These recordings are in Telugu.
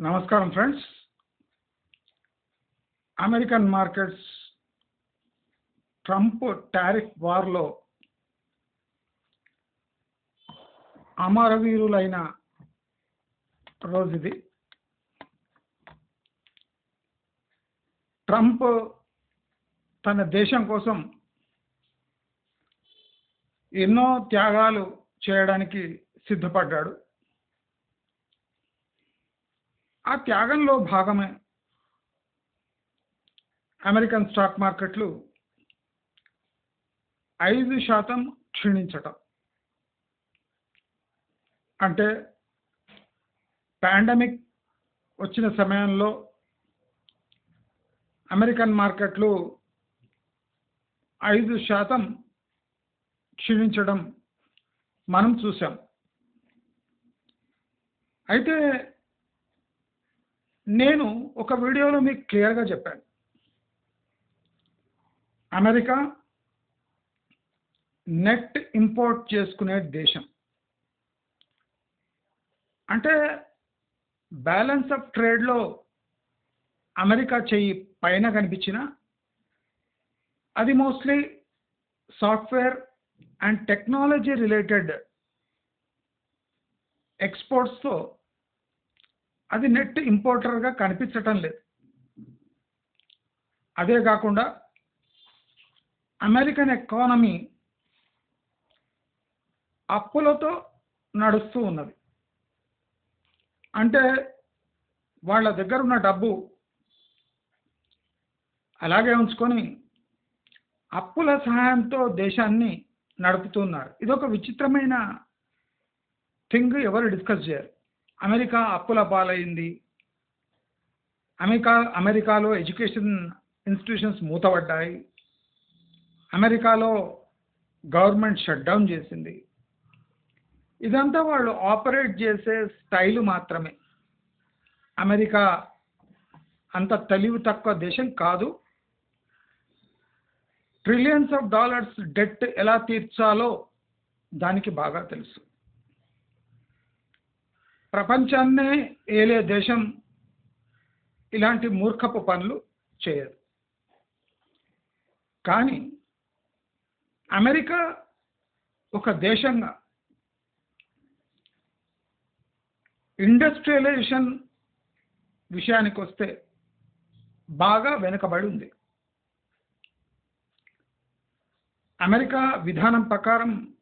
నమస్కారం friends. American markets Trump tariff వార్లో అమరవీరులైన రోజుది. ట్రంప్ తన దేశం కోసం ఎన్నో త్యాగాలు చేయడానికి సిద్ధపడ్డాడు. ఆ త్యాగంలో భాగమే అమెరికన్ స్టాక్ మార్కెట్లు ఐదు శాతం క్షీణించటం. అంటే పాండమిక్ వచ్చిన సమయంలో అమెరికన్ మార్కెట్లు ఐదు శాతం క్షీణించడం మనం చూసాం అయితే నేను ఒక వీడియోలో మీకు క్లియర్గా చెప్పాను. అమెరికా నెట్ ఇంపోర్ట్ చేసుకునే దేశం. అంటే బ్యాలెన్స్ ఆఫ్ ట్రేడ్లో అమెరికా చెయ్యి పైన కనిపించిన అది mostly software and technology related ఎక్స్పోర్ట్స్తో అది నెట్ ఇంపోర్టర్గా కనిపించటం లేదు. అదే కాకుండా అమెరికన్ ఎకానమీ అప్పులతో నడుస్తూ ఉన్నది. అంటే వాళ్ళ దగ్గర ఉన్న డబ్బు అలాగే ఉంచుకొని అప్పుల సహాయంతో దేశాన్ని నడుపుతున్నారు. ఇదొక విచిత్రమైన థింగ్ ఎవరు డిస్కస్ చేయరు. అమెరికా అప్పుల పాలైంది. అమెరికా అమెరికాలో ఎడ్యుకేషన్ ఇన్స్టిట్యూషన్స్ మూతపడ్డాయి. అమెరికాలో గవర్నమెంట్ షట్ డౌన్ చేసింది. ఇదంతా వాళ్ళు ఆపరేట్ చేసే స్టైలు మాత్రమే. అమెరికా అంత తెలివి తక్కువ దేశం కాదు. ట్రిలియన్స్ ఆఫ్ డాలర్స్ డెట్ ఎలా తీర్చాలో దానికి బాగా తెలుసు. ప్రపంచాన్నే ఏలే దేశం ఇలాంటి మూర్ఖపు పనులు చేయదు కానీ అమెరికా ఒక దేశంగా ఇండస్ట్రియలైజేషన్ విషయానికి వస్తే బాగా వెనుకబడి ఉంది. అమెరికా విధానం ప్రకారం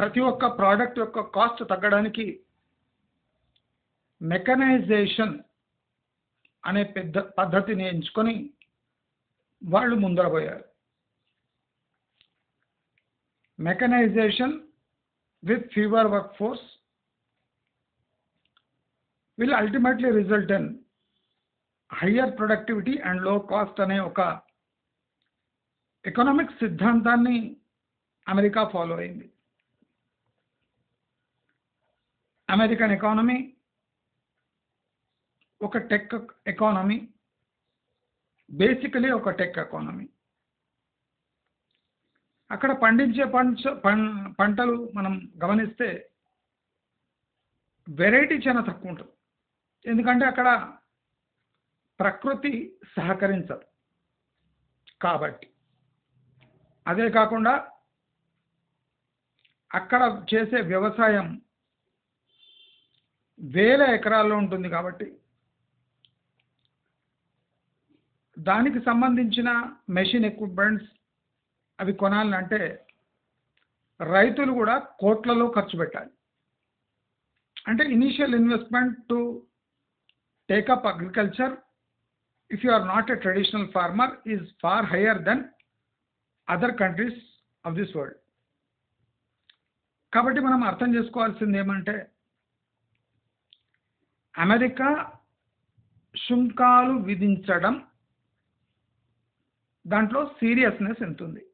ప్రతి ఒక్క ప్రోడక్ట్ యొక్క కాస్ట్ తగ్గడానికి మెకనైజేషన్ అనే పెద్ద పద్ధతిని ఎంచుకొని వాళ్ళు ముందరపోయారు mechanisation with fewer work force will ultimately result in higher productivity and low cost అనే ఒక ఎకనామిక్ సిద్ధాంతాన్ని అమెరికా ఫాలో అయింది. అమెరికన్ ఎకానమీ ఒక టెక్ ఎకానమీ బేసికలీ ఒక టెక్ ఎకానమీ అక్కడ పండించే పంచ పంటలు మనం గమనిస్తే వెరైటీ చాలా తక్కువ ఉంటుంది. ఎందుకంటే అక్కడ ప్రకృతి సహకరించదు. కాబట్టి అదే కాకుండా అక్కడ చేసే వ్యవసాయం వేల ఎకరాల్లో ఉంటుంది కాబట్టి దానికి సంబంధించిన మెషిన్ ఎక్విప్మెంట్స్ అవి కొనాలంటే రైతులు కూడా కోట్లలో ఖర్చు పెట్టాలి. అంటే initial investment to take up agriculture if you are not a traditional farmer is far higher than other countries of this world కాబట్టి మనం అర్థం చేసుకోవాల్సింది ఏమంటే అమెరికా సుంకాలు విధించడం దాంట్లో సీరియస్నెస్ ఎంత ఉంది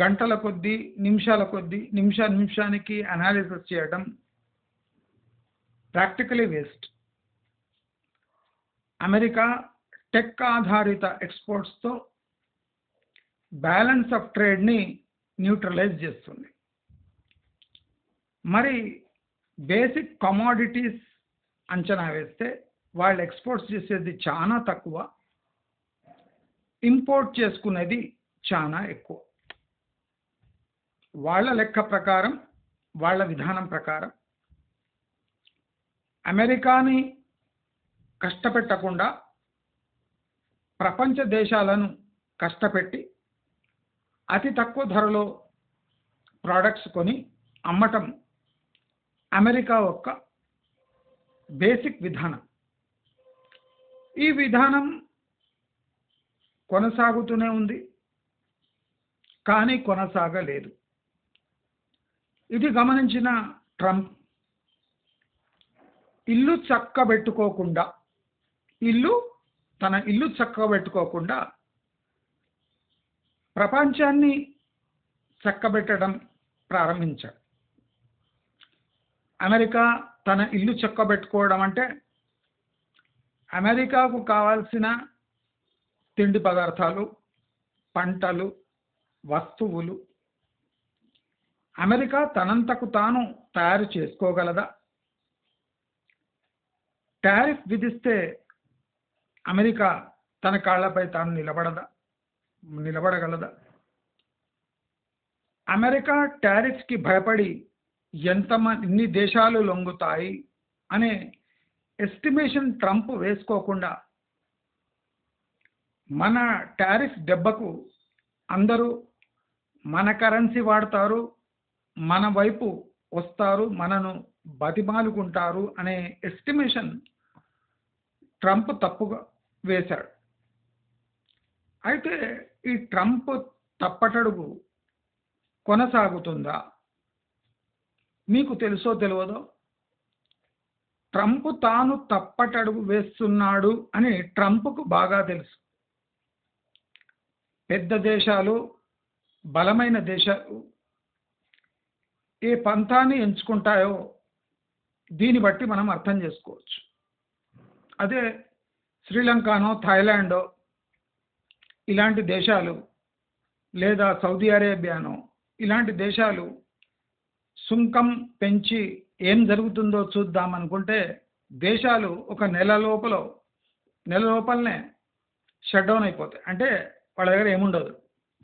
గంటల కొద్దీ నిమిషాల కొద్దీ నిమిష నిమిషానికి అనాలిసిస్ చేయడం ప్రాక్టికలీ వేస్ట్ అమెరికా టెక్ ఆధారిత ఎక్స్పోర్ట్స్తో బ్యాలెన్స్ ఆఫ్ ట్రేడ్ని న్యూట్రలైజ్ చేస్తుంది. మరి బేసిక్ కమాడిటీస్ అంచనా వేస్తే వాళ్ళు ఎక్స్పోర్ట్స్ చేసేది చాలా తక్కువ ఇంపోర్ట్ చేసుకునేది చాలా ఎక్కువ. వాళ్ళ లెక్క ప్రకారం వాళ్ళ విధానం ప్రకారం. అమెరికాని కష్టపెట్టకుండా ప్రపంచ దేశాలను కష్టపెట్టి అతి తక్కువ ధరలో ప్రోడక్ట్స్ కొని అమ్మటం అమెరికా యొక్క బేసిక్ విధానం. ఈ విధానం కొనసాగుతూనే ఉంది కానీ కొనసాగలేదు. ఇది గమనించిన ట్రంప్ ఇల్లు చక్కబెట్టుకోకుండా ఇల్లు తన ఇల్లు చక్కబెట్టుకోకుండా ప్రపంచాన్ని చక్కబెట్టడం ప్రారంభించాడు. అమెరికా తన ఇల్లు చక్కబెట్టుకోవడం అంటే అమెరికాకు కావాల్సిన తిండి పదార్థాలు పంటలు వస్తువులు అమెరికా తనంతకు తాను తయారు చేసుకోగలదా? టారిఫ్ విధిస్తే అమెరికా తన కాళ్ళపై తాను నిలబడదా? నిలబడగలదా? అమెరికా టారిఫ్కి భయపడి ఎంతమంది ఇన్ని దేశాలు లొంగుతాయి అనే ఎస్టిమేషన్ ట్రంప్ వేసుకోకుండా మన టారిఫ్ దెబ్బకు అందరూ మన కరెన్సీ వాడతారు మన వైపు వస్తారు మనను బతిమాలుకుంటారు అనే ఎస్టిమేషన్ ట్రంప్ తప్పుగా వేశాడు. అయితే ఈ ట్రంప్ తప్పటడుగు కొనసాగుతుందా? మీకు తెలుసో తెలియదో ట్రంప్ తాను తప్పటడుగు వేస్తున్నాడు అని ట్రంప్కు బాగా తెలుసు. పెద్ద దేశాలు బలమైన దేశాలు ఏ పంథాన్ని ఎంచుకుంటాయో దీన్ని బట్టి మనం అర్థం చేసుకోవచ్చు. అదే శ్రీలంకనో థాయిలాండో ఇలాంటి దేశాలు లేదా సౌదీ అరేబియానో ఇలాంటి దేశాలు సుంకం పెంచి ఏం జరుగుతుందో చూద్దాం అనుకుంటే దేశాలు ఒక నెల లోపల నెల లోపలనే షట్ డౌన్ అయిపోతాయి. అంటే వాళ్ళ దగ్గర ఏముండదు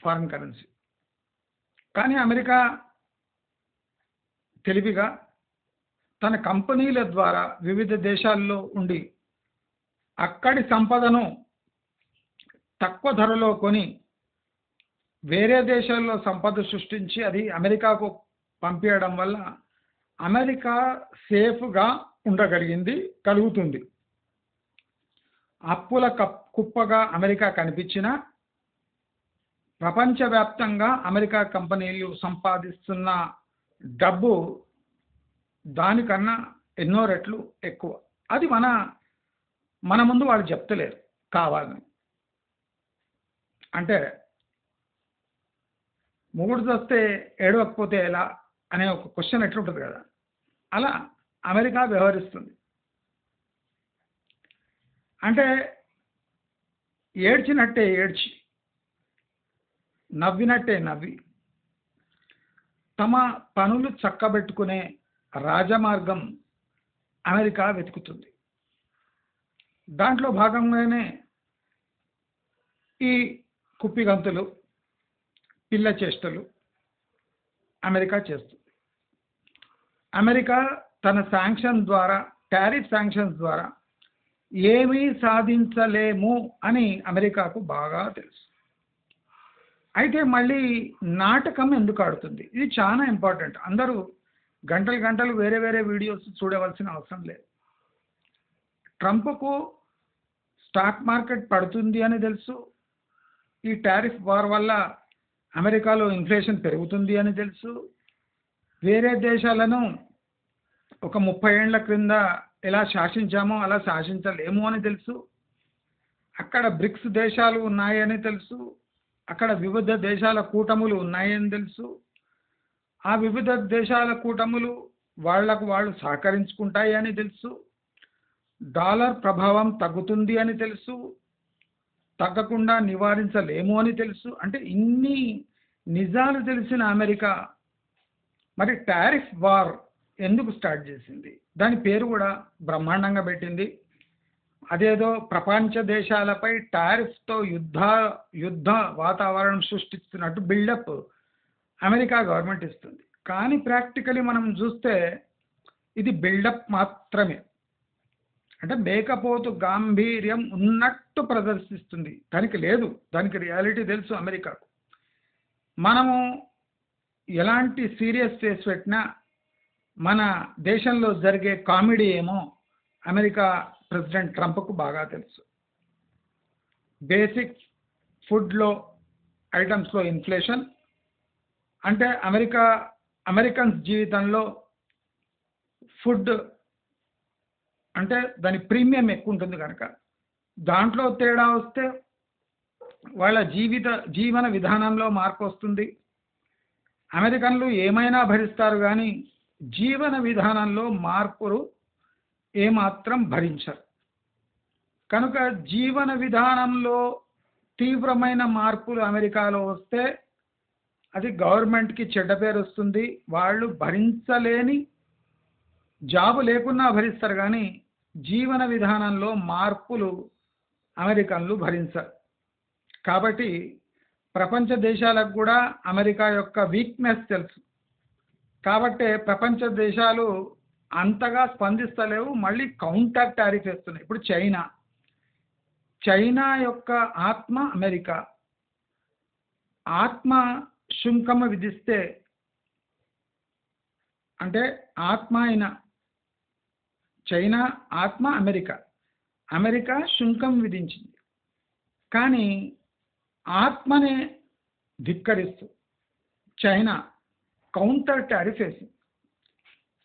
ఫారిన్ కరెన్సీ కానీ అమెరికా తెలివిగా తన కంపెనీల ద్వారా వివిధ దేశాల్లో ఉండి అక్కడి సంపదను తక్కువ ధరలో కొని వేరే దేశాల్లో సంపద సృష్టించి అది అమెరికాకు పంపించడం వల్ల అమెరికా సేఫ్గా ఉండగలిగింది కలుగుతుంది. అప్పుల కప్ కుప్పగా అమెరికా కనిపించిన ప్రపంచవ్యాప్తంగా అమెరికా కంపెనీలు సంపాదిస్తున్న డబ్బు దానికన్నా ఎన్నో రెట్లు ఎక్కువ. అది మన మన ముందు వాళ్ళు చెప్తలేరు కావాలని. అంటే మొగుడు దొస్తే ఏడవకపోతే ఎలా? అనే ఒక క్వశ్చన్ ఎట్లుంటుంది కదా? అలా అమెరికా వ్యవహరిస్తుంది. అంటే ఏడ్చినట్టే ఏడ్చి నవ్వినట్టే నవ్వి తమ పనులు చక్కబెట్టుకునే రాజమార్గం అమెరికా వెతుకుతుంది. దాంట్లో భాగంగానే ఈ కుప్పిగంతులు పిల్ల చేష్టలు అమెరికా చేస్తుంది. అమెరికా తన శాంక్షన్ ద్వారా టారిఫ్ శాంక్షన్స్ ద్వారా ఏమీ సాధించలేము అని అమెరికాకు బాగా తెలుసు. అయితే మళ్ళీ నాటకం ఎందుకు ఆడుతుంది? ఇది చాలా ఇంపార్టెంట్. అందరూ గంటలు గంటలు వేరే వేరే వీడియోస్ చూడవలసిన అవసరం లేదు. ట్రంప్కు స్టాక్ మార్కెట్ పడుతుంది అని తెలుసు. ఈ టారిఫ్ వార్ వల్ల అమెరికాలో ఇన్ఫ్లేషన్ పెరుగుతుంది అని తెలుసు. వేరే దేశాలను ఒక ముప్పై ఏళ్ళ క్రింద ఎలా శాసించామో అలా శాసించలేము అని తెలుసు. అక్కడ బ్రిక్స్ దేశాలు ఉన్నాయని తెలుసు. అక్కడ వివిధ దేశాల కూటములు ఉన్నాయని తెలుసు. ఆ వివిధ దేశాల కూటములు వాళ్ళకు వాళ్ళు సహకరించుకుంటాయి అని తెలుసు. డాలర్ ప్రభావం తగ్గుతుంది అని తెలుసు. తగ్గకుండా నివారించలేము అని తెలుసు. అంటే ఇన్ని నిజాలు తెలిసిన అమెరికా మరి టారిఫ్ వార్ ఎందుకు స్టార్ట్ చేసింది? దాని పేరు కూడా బ్రహ్మాండంగా పెట్టింది. అదేదో ప్రపంచ దేశాలపై టారిఫ్తో యుద్ధ యుద్ధ వాతావరణం సృష్టిస్తున్నట్టు బిల్డప్ అమెరికా గవర్నమెంట్ ఇస్తుంది. కానీ ప్రాక్టికలీ మనం చూస్తే ఇది బిల్డప్ మాత్రమే. అంటే మేకపోతు గాంభీర్యం ఉన్నట్టు ప్రదర్శిస్తుంది. దానికి లేదు. దానికి రియాలిటీ తెలుసు అమెరికాకు. మనము ఎలాంటి సీరియస్ ఫేస్ పెట్టినా మన దేశంలో జరిగే కామెడీ ఏమో అమెరికా ప్రెసిడెంట్ ట్రంప్కు బాగా తెలుసు. బేసిక్ ఫుడ్లో ఐటమ్స్లో ఇన్ఫ్లేషన్. అంటే అమెరికా అమెరికన్స్ జీవితంలో ఫుడ్ అంటే దాని ప్రీమియం ఎక్కువ ఉంటుంది కనుక. దాంట్లో తేడా వస్తే వాళ్ళ జీవిత జీవన విధానంలో మార్పు వస్తుంది. అమెరికన్లు ఏమైనా భరిస్తారు కానీ జీవన విధానంలో మార్పులు ఏమాత్రం భరించరు. కనుక జీవన విధానంలో తీవ్రమైన మార్పులు అమెరికాలో వస్తే అది గవర్నమెంట్కి చెడ్డ పేరు వస్తుంది. వాళ్ళు భరించలేని జాబు లేకున్నా భరిస్తారు కానీ జీవన విధానంలో మార్పులు అమెరికన్లు భరించరు. కాబట్టి ప్రపంచ దేశాలకు కూడా అమెరికా యొక్క వీక్నెస్ తెలుసు. కాబట్టే ప్రపంచ దేశాలు అంతగా స్పందిస్తలేవు మళ్ళీ కౌంటర్ టారిఫ్ వేస్తున్నాయి ఇప్పుడు చైనా. చైనా యొక్క ఆత్మ అమెరికా. ఆత్మ శుంకము విధిస్తే అంటే ఆత్మ అయిన చైనా ఆత్మ అమెరికా. అమెరికా శుంకం విధించింది. కానీ ఆత్మనే ధిక్కరిస్తూ చైనా కౌంటర్ టారిఫ్ వేసింది.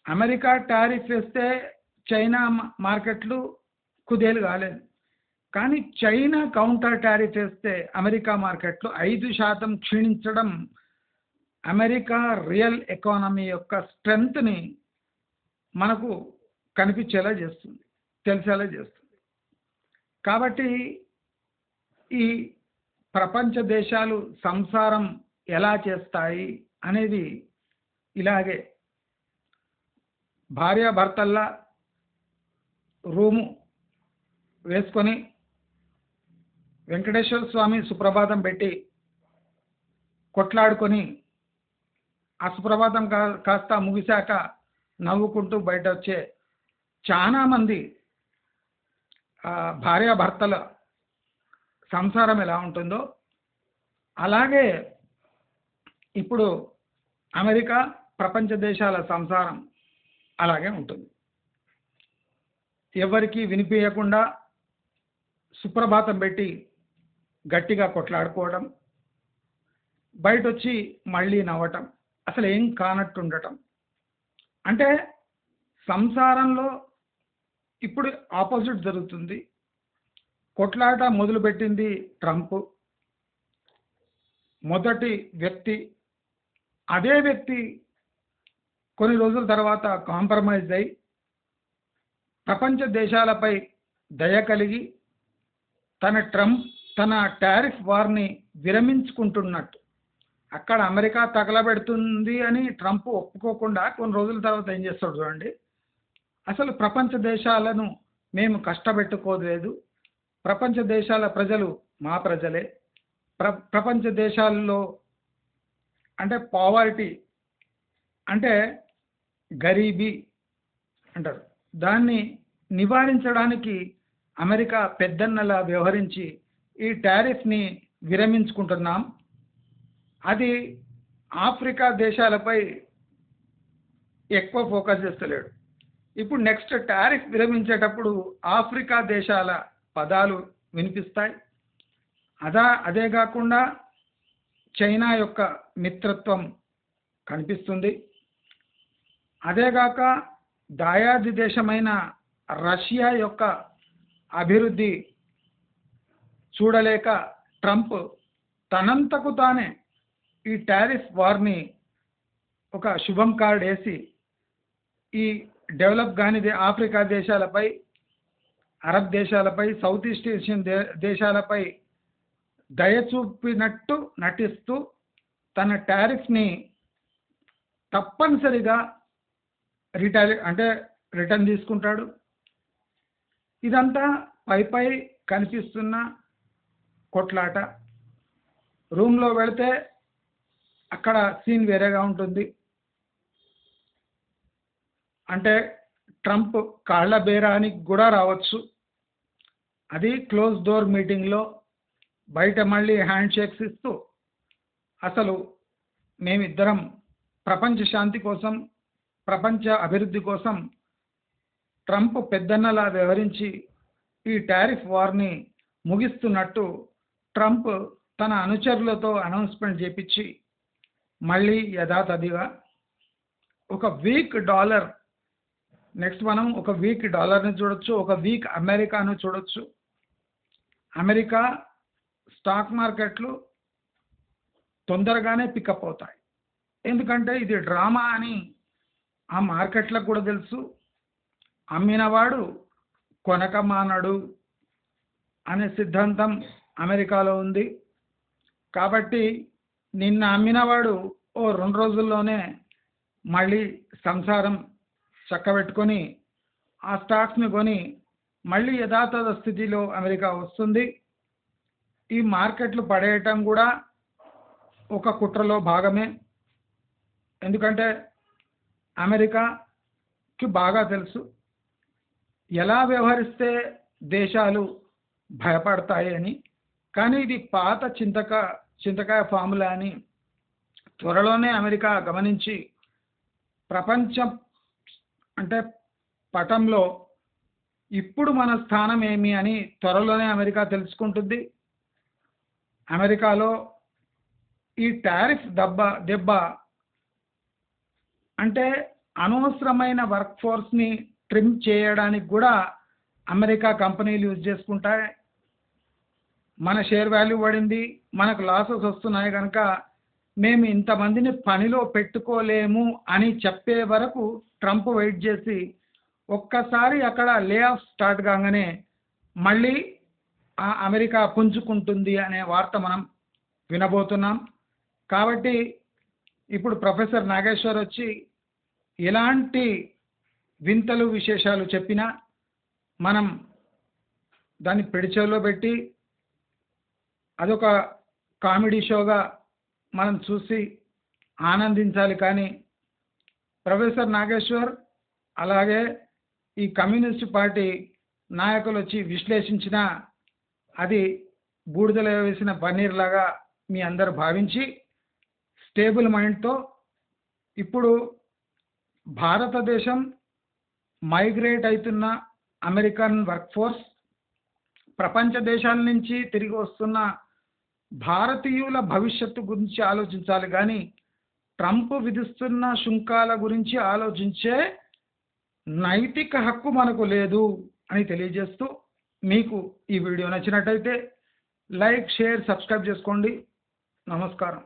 అమెరికా టారిఫ్ వేస్తే చైనా మార్కెట్లు కుదేలు కాలేదు. కానీ చైనా కౌంటర్ టారిఫ్ వేస్తే అమెరికా మార్కెట్లు ఐదు శాతం క్షీణించడం అమెరికా రియల్ ఎకానమీ యొక్క స్ట్రెంగ్త్ని మనకు కనిపించేలా చేస్తుంది తెలిసేలా చేస్తుంది. కాబట్టి ఈ ప్రపంచ దేశాలు సంసారం ఎలా చేస్తాయి అనేది ఇలాగే భార్యాభర్తల్లా రూము వేసుకొని వెంకటేశ్వర స్వామి సుప్రభాతం పెట్టి కొట్లాడుకొని ఆ సుప్రభాతం కా కాస్త ముగిశాక నవ్వుకుంటూ బయట వచ్చే చాలామంది భార్యాభర్తల సంసారం ఎలా ఉంటుందో. అలాగే ఇప్పుడు అమెరికా ప్రపంచ దేశాల సంసారం అలాగే ఉంటుంది. ఎవరికి వినిపించకుండా సుప్రభాతం పెట్టి గట్టిగా కొట్లాడుకోవడం బయట వచ్చి మళ్ళీ నవ్వటం అసలు ఏం కానట్టు ఉండటం అంటే సంసారంలో ఇప్పుడు ఆపోజిట్ జరుగుతుంది. కొట్లాట మొదలుపెట్టింది ట్రంప్. మొదటి వ్యక్తి అదే వ్యక్తి కొన్ని రోజుల తర్వాత కాంప్రమైజ్ అయి ప్రపంచ దేశాలపై దయ కలిగి తన ట్రంప్ తన టారిఫ్ వార్ని విరమించుకుంటున్నట్టు. అక్కడ అమెరికా తగలబెడుతుంది అని ట్రంప్ ఒప్పుకోకుండా కొన్ని రోజుల తర్వాత ఏం చేస్తాడు చూడండి. అసలు ప్రపంచ దేశాలను మేము కష్టపెట్టుకోలేదు. ప్రపంచ దేశాల ప్రజలు మా ప్రజలే. ప్ర ప్రపంచ దేశాల్లో అంటే పావర్టీ అంటే గరీబీ అంటారు. దాన్ని నివారించడానికి అమెరికా పెద్దన్నలా వ్యవహరించి ఈ టారిఫ్ని విరమించుకుంటున్నాం. అది ఆఫ్రికా దేశాలపై ఎక్కువ ఫోకస్ చేస్తలేడు. ఇప్పుడు నెక్స్ట్ టారిఫ్ విరమించేటప్పుడు ఆఫ్రికా దేశాల పదాలు వినిపిస్తాయి. అదా అదే కాకుండా చైనా యొక్క మిత్రత్వం కనిపిస్తుంది. అదేగాక దాయాది దేశమైన రష్యా యొక్క అభివృద్ధి చూడలేక ట్రంప్ తనంతకు తానే ఈ టారిఫ్ వార్ని ఒక శుభం కార్డ్ వేసి ఈ డెవలప్ కాని ఆఫ్రికా దేశాలపై అరబ్ దేశాలపై సౌత్ ఈస్ట్ ఏషియన్ దే దేశాలపై దయ చూపినట్టు నటిస్తూ తన టారిఫ్ని తప్పనిసరిగా రిటైల్ అంటే రిటర్న్ తీసుకుంటాడు. ఇదంతా పై పై కనిపిస్తున్న కొట్లాట. రూమ్లో వెళితే అక్కడ సీన్ వేరేగా ఉంటుంది. అంటే ట్రంప్ కాళ్ళ బేరానికి కూడా రావచ్చు. అది క్లోజ్ డోర్ మీటింగ్లో బయట మళ్ళీ హ్యాండ్ షేక్స్ ఇస్తూ అసలు మేమిద్దరం ప్రపంచ శాంతి కోసం ప్రపంచ అభివృద్ధి కోసం ట్రంప్ పెద్దన్నలా వ్యవహరించి ఈ టారిఫ్ వార్ని ముగిస్తున్నట్టు ట్రంప్ తన అనుచరులతో అనౌన్స్మెంట్ చేపించి మళ్ళీ యథాతథిగా ఒక వీక్ డాలర్ నెక్స్ట్ మనం ఒక వీక్ డాలర్ని చూడొచ్చు ఒక వీక్ అమెరికాను చూడొచ్చు. అమెరికా స్టాక్ మార్కెట్లు తొందరగానే పికప్ అవుతాయి. ఎందుకంటే ఇది డ్రామా అని ఆ మార్కెట్లకు కూడా తెలుసు. అమ్మినవాడు కొనక మానడు అనే సిద్ధాంతం అమెరికాలో ఉంది. కాబట్టి నిన్న అమ్మినవాడు ఓ రెండు రోజుల్లోనే మళ్ళీ సంసారం చక్కబెట్టుకొని ఆ స్టాక్స్ని కొని మళ్ళీ యథాతథ స్థితిలో అమెరికా వస్తుంది. ఈ మార్కెట్లు పడేయటం కూడా ఒక కుట్రలో భాగమే. ఎందుకంటే అమెరికాకి బాగా తెలుసు. ఎలా వ్యవహరిస్తే దేశాలు భయపడతాయి అని. కానీ ఇది పాత చింతక చింతకాయ ఫార్ములా అని త్వరలోనే అమెరికా గమనించి ప్రపంచం అంటే పటంలో ఇప్పుడు మన స్థానం ఏమి అని త్వరలోనే అమెరికా తెలుసుకుంటుంది. అమెరికాలో ఈ టారిఫ్ దెబ్బ దెబ్బ అంటే అనవసరమైన వర్క్ ఫోర్స్ని ట్రిమ్ చేయడానికి కూడా అమెరికా కంపెనీలు యూజ్ చేసుకుంటాయి. మన షేర్ వాల్యూ పడింది మనకు లాసెస్ వస్తున్నాయి కనుక మేము ఇంతమందిని పనిలో పెట్టుకోలేము అని చెప్పే వరకు ట్రంప్ వెయిట్ చేసి ఒక్కసారి అక్కడ లే ఆఫ్ స్టార్ట్ కాగానే మళ్ళీ ఆ అమెరికా పుంజుకుంటుంది అనే వార్త మనం వినబోతున్నాం. కాబట్టి ఇప్పుడు ప్రొఫెసర్ నాగేశ్వర్ వచ్చి ఎలాంటి వింతలు విశేషాలు చెప్పినా మనం దాన్ని పెడిచెలో పెట్టి అదొక కామెడీ షోగా మనం చూసి ఆనందించాలి. కానీ ప్రొఫెసర్ నాగేశ్వర్ అలాగే ఈ కమ్యూనిస్ట్ పార్టీ నాయకులు వచ్చి విశ్లేషించిన అది బూడిదలో వేసిన పన్నీర్ లాగా మీ అందరు భావించి స్టేబుల్ మైండ్తో ఇప్పుడు భారతదేశం మైగ్రేట్ అవుతున్న అమెరికన్ వర్క్ ఫోర్స్ ప్రపంచ దేశాల నుంచి తిరిగి వస్తున్న భారతీయుల భవిష్యత్తు గురించి ఆలోచించాలి. కానీ ట్రంప్ విధిస్తున్న సుంకాల గురించి ఆలోచించే నైతిక హక్కు మనకు లేదు అని తెలియజేస్తూ మీకు ఈ వీడియో నచ్చినట్టయితే లైక్ షేర్ సబ్స్క్రైబ్ చేసుకోండి. నమస్కారం.